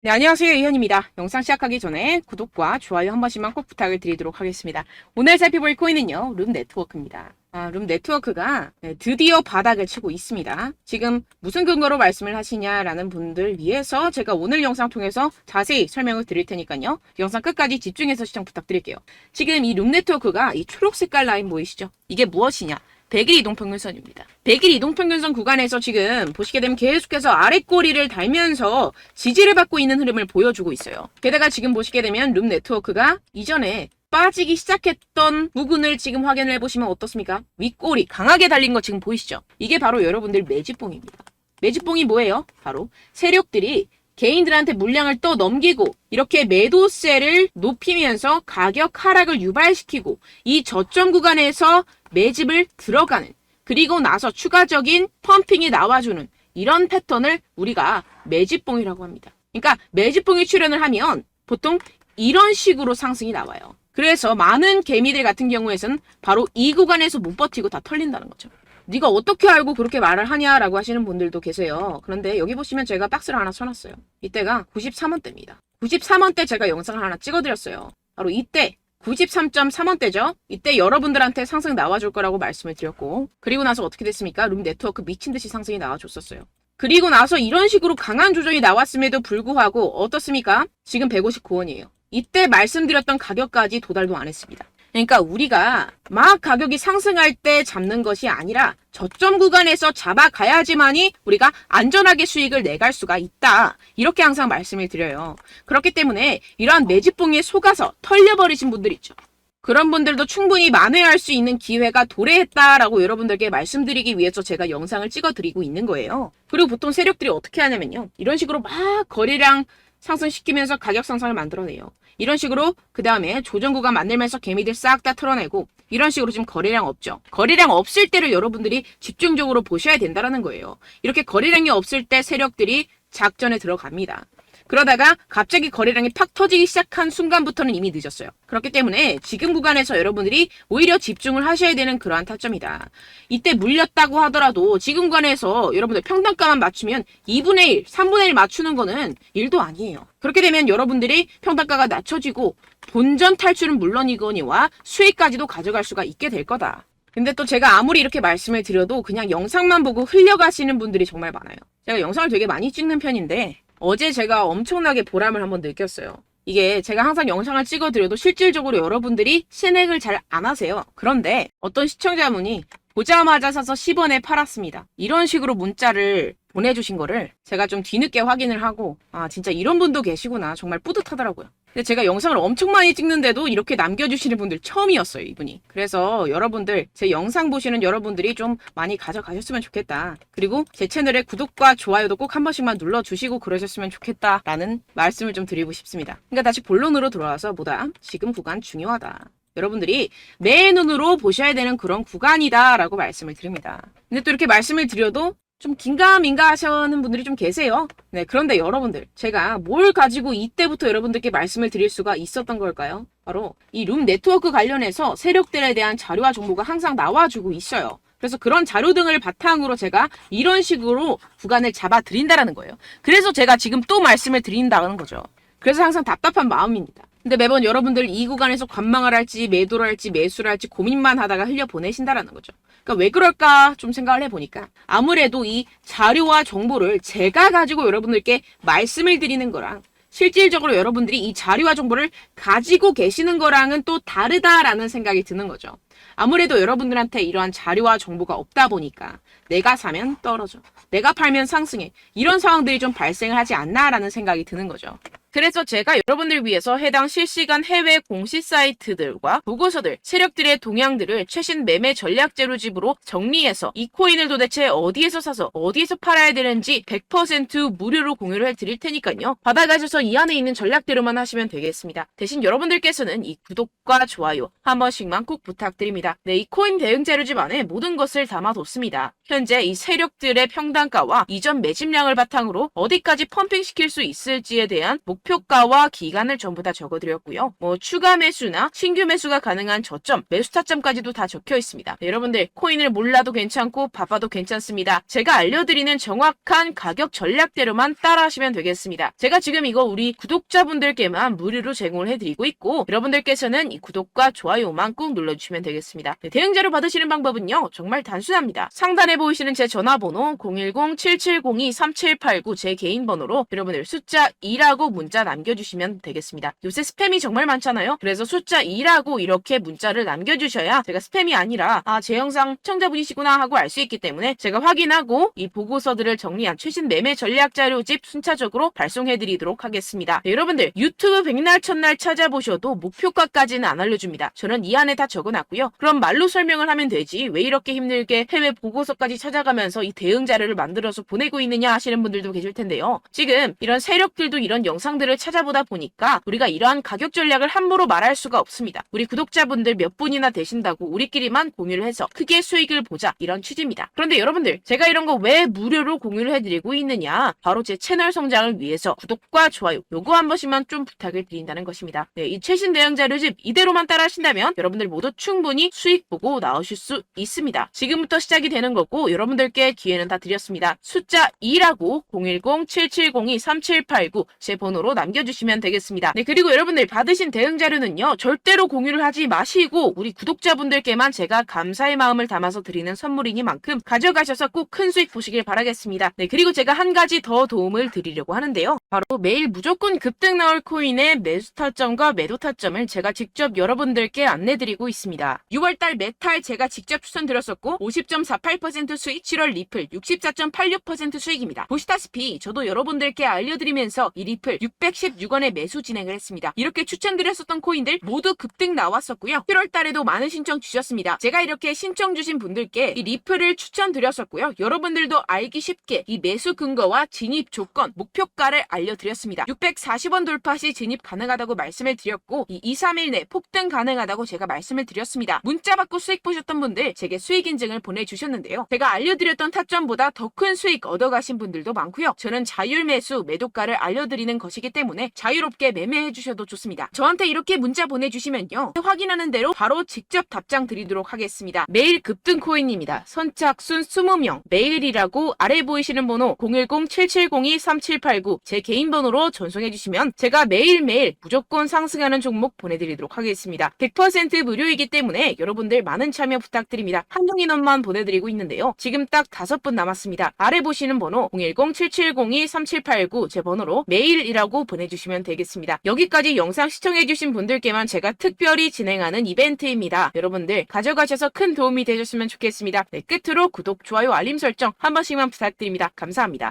네, 안녕하세요. 이현입니다. 영상 시작하기 전에 구독과 좋아요 한 번씩만 꼭 부탁을 드리도록 하겠습니다. 오늘 살펴볼 코인은요, 룸 네트워크입니다. 아, 룸 네트워크가 네, 드디어 바닥을 치고 있습니다. 지금 무슨 근거로 말씀을 하시냐라는 분들 위해서 제가 오늘 영상 통해서 자세히 설명을 드릴 테니까요. 영상 끝까지 집중해서 시청 부탁드릴게요. 지금 이 룸 네트워크가 이 초록 색깔 라인 보이시죠? 이게 무엇이냐? 100일 이동평균선입니다. 100일 이동평균선 구간에서 지금 보시게 되면 계속해서 아랫꼬리를 달면서 지지를 받고 있는 흐름을 보여주고 있어요. 게다가 지금 보시게 되면 룸 네트워크가 이전에 빠지기 시작했던 부분을 지금 확인을 해보시면 어떻습니까? 윗꼬리 강하게 달린 거 지금 보이시죠? 이게 바로 여러분들 매집봉입니다. 매집봉이 뭐예요? 바로 세력들이 개인들한테 물량을 또 넘기고 이렇게 매도세를 높이면서 가격 하락을 유발시키고 이 저점 구간에서 매집을 들어가는 그리고 나서 추가적인 펌핑이 나와주는 이런 패턴을 우리가 매집봉이라고 합니다. 그러니까 매집봉이 출현을 하면 보통 이런 식으로 상승이 나와요. 그래서 많은 개미들 같은 경우에는 바로 이 구간에서 못 버티고 다 털린다는 거죠. 네가 어떻게 알고 그렇게 말을 하냐라고 하시는 분들도 계세요. 그런데 여기 보시면 제가 박스를 하나 쳐놨어요. 이때가 93원대입니다. 93원대 제가 영상을 하나 찍어드렸어요. 바로 이때 93.3원대죠. 이때 여러분들한테 상승 나와줄 거라고 말씀을 드렸고 그리고 나서 어떻게 됐습니까? 룸 네트워크 미친 듯이 상승이 나와줬었어요. 그리고 나서 이런 식으로 강한 조정이 나왔음에도 불구하고 어떻습니까? 지금 159원이에요. 이때 말씀드렸던 가격까지 도달도 안 했습니다. 그러니까 우리가 막 가격이 상승할 때 잡는 것이 아니라 저점 구간에서 잡아가야지만이 우리가 안전하게 수익을 내갈 수가 있다. 이렇게 항상 말씀을 드려요. 그렇기 때문에 이러한 매집봉에 속아서 털려버리신 분들 있죠. 그런 분들도 충분히 만회할 수 있는 기회가 도래했다라고 여러분들께 말씀드리기 위해서 제가 영상을 찍어드리고 있는 거예요. 그리고 보통 세력들이 어떻게 하냐면요. 이런 식으로 막 거래량 상승시키면서 가격 상승을 만들어내요. 이런 식으로 그 다음에 조정 구간 만들면서 개미들 싹 다 털어내고 이런 식으로 지금 거래량 없죠. 거래량 없을 때를 여러분들이 집중적으로 보셔야 된다라는 거예요. 이렇게 거래량이 없을 때 세력들이 작전에 들어갑니다. 그러다가 갑자기 거래량이 팍 터지기 시작한 순간부터는 이미 늦었어요. 그렇기 때문에 지금 구간에서 여러분들이 오히려 집중을 하셔야 되는 그러한 타점이다. 이때 물렸다고 하더라도 지금 구간에서 여러분들 평단가만 맞추면 2분의 1, 3분의 1 맞추는 거는 일도 아니에요. 그렇게 되면 여러분들이 평단가가 낮춰지고 본전 탈출은 물론이거니와 수익까지도 가져갈 수가 있게 될 거다. 근데 또 제가 아무리 이렇게 말씀을 드려도 그냥 영상만 보고 흘려가시는 분들이 정말 많아요. 제가 영상을 되게 많이 찍는 편인데 어제 제가 엄청나게 보람을 한번 느꼈어요. 이게 제가 항상 영상을 찍어드려도 실질적으로 여러분들이 실행을 잘 안 하세요. 그런데 어떤 시청자분이 보자마자 사서 10원에 팔았습니다. 이런 식으로 문자를 보내주신 거를 제가 좀 뒤늦게 확인을 하고 아 진짜 이런 분도 계시구나 정말 뿌듯하더라고요. 근데 제가 영상을 엄청 많이 찍는데도 이렇게 남겨주시는 분들 처음이었어요 이분이. 그래서 여러분들 제 영상 보시는 여러분들이 좀 많이 가져가셨으면 좋겠다. 그리고 제 채널에 구독과 좋아요도 꼭 한 번씩만 눌러주시고 그러셨으면 좋겠다라는 말씀을 좀 드리고 싶습니다. 그러니까 다시 본론으로 돌아와서 뭐다 지금 구간 중요하다. 여러분들이 내 눈으로 보셔야 되는 그런 구간이다라고 말씀을 드립니다. 근데 또 이렇게 말씀을 드려도 좀 긴가민가 하시는 분들이 좀 계세요. 네, 그런데 여러분들, 제가 뭘 가지고 이때부터 여러분들께 말씀을 드릴 수가 있었던 걸까요? 바로 이 룸 네트워크 관련해서 세력들에 대한 자료와 정보가 항상 나와주고 있어요. 그래서 그런 자료 등을 바탕으로 제가 이런 식으로 구간을 잡아 드린다라는 거예요. 그래서 제가 지금 또 말씀을 드린다는 거죠. 그래서 항상 답답한 마음입니다. 근데 매번 여러분들 이 구간에서 관망을 할지 매도를 할지 매수를 할지 고민만 하다가 흘려 보내신다라는 거죠. 그러니까 왜 그럴까 좀 생각을 해보니까 아무래도 이 자료와 정보를 제가 가지고 여러분들께 말씀을 드리는 거랑 실질적으로 여러분들이 이 자료와 정보를 가지고 계시는 거랑은 또 다르다라는 생각이 드는 거죠. 아무래도 여러분들한테 이러한 자료와 정보가 없다 보니까 내가 사면 떨어져. 내가 팔면 상승해. 이런 상황들이 좀 발생을 하지 않나라는 생각이 드는 거죠. 그래서 제가 여러분들 위해서 해당 실시간 해외 공시 사이트들과 보고서들, 세력들의 동향들을 최신 매매 전략 재료집으로 정리해서 이 코인을 도대체 어디에서 사서 어디에서 팔아야 되는지 100% 무료로 공유를 해드릴 테니까요. 받아가셔서 이 안에 있는 전략대로만 하시면 되겠습니다. 대신 여러분들께서는 이 구독과 좋아요 한 번씩만 꼭 부탁드립니다. 네, 이 코인 대응 재료집 안에 모든 것을 담아뒀습니다. 현재 이 세력들의 평단가와 이전 매집량을 바탕으로 어디까지 펌핑시킬 수 있을지에 대한 목표 목표가와 기간을 전부 다 적어드렸고요. 뭐 추가 매수나 신규 매수가 가능한 저점, 매수 타점까지도 다 적혀 있습니다. 네, 여러분들 코인을 몰라도 괜찮고 바빠도 괜찮습니다. 제가 알려드리는 정확한 가격 전략대로만 따라하시면 되겠습니다. 제가 지금 이거 우리 구독자분들께만 무료로 제공을 해드리고 있고 여러분들께서는 이 구독과 좋아요만 꾹 눌러주시면 되겠습니다. 네, 대응 자료 받으시는 방법은요 정말 단순합니다. 상단에 보이시는 제 전화번호 010-7702-3789 제 개인 번호로 여러분들 숫자 2라고 문자 남겨주시면 되겠습니다. 요새 스팸이 정말 많잖아요. 그래서 숫자 2라고 이렇게 문자를 남겨주셔야 제가 스팸이 아니라 아 제 영상 시청자분이시구나 하고 알 수 있기 때문에 제가 확인하고 이 보고서들을 정리한 최신 매매 전략 자료집 순차적으로 발송해드리도록 하겠습니다. 네, 여러분들 유튜브 백날 첫날 찾아보셔도 목표가까지는 안 알려줍니다. 저는 이 안에 다 적어놨고요. 그럼 말로 설명을 하면 되지 왜 이렇게 힘들게 해외 보고서까지 찾아가면서 이 대응 자료를 만들어서 보내고 있느냐 하시는 분들도 계실 텐데요. 지금 이런 세력들도 이런 영상 들을 찾아보다 보니까 우리가 이러한 가격 전략을 함부로 말할 수가 없습니다. 우리 구독자분들 몇 분이나 되신다고 우리끼리만 공유를 해서 크게 수익을 보자 이런 취지입니다. 그런데 여러분들 제가 이런 거 왜 무료로 공유를 해드리고 있느냐 바로 제 채널 성장을 위해서 구독과 좋아요 요거 한 번씩만 좀 부탁을 드린다는 것입니다. 네, 이 최신 대응 자료집 이대로만 따라 하신다면 여러분들 모두 충분히 수익 보고 나오실 수 있습니다. 지금부터 시작이 되는 거고 여러분들께 기회는 다 드렸습니다. 숫자 2라고 010-7702-3789 제 번호로 남겨주시면 되겠습니다. 네, 그리고 여러분들 받으신 대응 자료는요 절대로 공유를 하지 마시고 우리 구독자분들께만 제가 감사의 마음을 담아서 드리는 선물이니만큼 가져가셔서 꼭 큰 수익 보시길 바라겠습니다. 네, 그리고 제가 한 가지 더 도움을 드리려고 하는데요. 바로 매일 무조건 급등 나올 코인의 매수 타점과 매도 타점을 제가 직접 여러분들께 안내드리고 있습니다. 6월달 메탈 제가 직접 추천드렸었고 50.48% 수익, 7월 리플 64.86% 수익입니다. 보시다시피 저도 여러분들께 알려드리면서 이 리플 616원에 매수 진행을 했습니다. 이렇게 추천드렸었던 코인들 모두 급등 나왔었고요. 7월 달에도 많은 신청 주셨습니다. 제가 이렇게 신청 주신 분들께 이 리플을 추천드렸었고요. 여러분들도 알기 쉽게 이 매수 근거와 진입 조건, 목표가를 알려드렸습니다. 640원 돌파 시 진입 가능하다고 말씀을 드렸고 이 2, 3일 내 폭등 가능하다고 제가 말씀을 드렸습니다. 문자 받고 수익 보셨던 분들 제게 수익 인증을 보내주셨는데요. 제가 알려드렸던 타점보다 더 큰 수익 얻어가신 분들도 많고요. 저는 자율 매수, 매도가를 알려드리는 것이기 때문에 자유롭게 매매해 주셔도 좋습니다. 저한테 이렇게 문자 보내주시면요. 확인하는 대로 바로 직접 답장 드리도록 하겠습니다. 매일 급등 코인입니다. 선착순 20명, 매일이라고 아래 보이시는 번호 010-7702-3789 제 개인 번호로 전송해 주시면 제가 매일매일 무조건 상승하는 종목 보내드리도록 하겠습니다. 100% 무료이기 때문에 여러분들 많은 참여 부탁드립니다. 한정 인원만 보내드리고 있는데요. 지금 딱 다섯 분 남았습니다. 아래 보시는 번호 010-7702-3789 제 번호로 메일이라 고 보내주시면 되겠습니다. 여기까지 영상 시청해주신 분들께만 제가 특별히 진행하는 이벤트입니다. 여러분들 가져가셔서 큰 도움이 되셨으면 좋겠습니다. 네, 끝으로 구독, 좋아요, 알림 설정 한 번씩만 부탁드립니다. 감사합니다.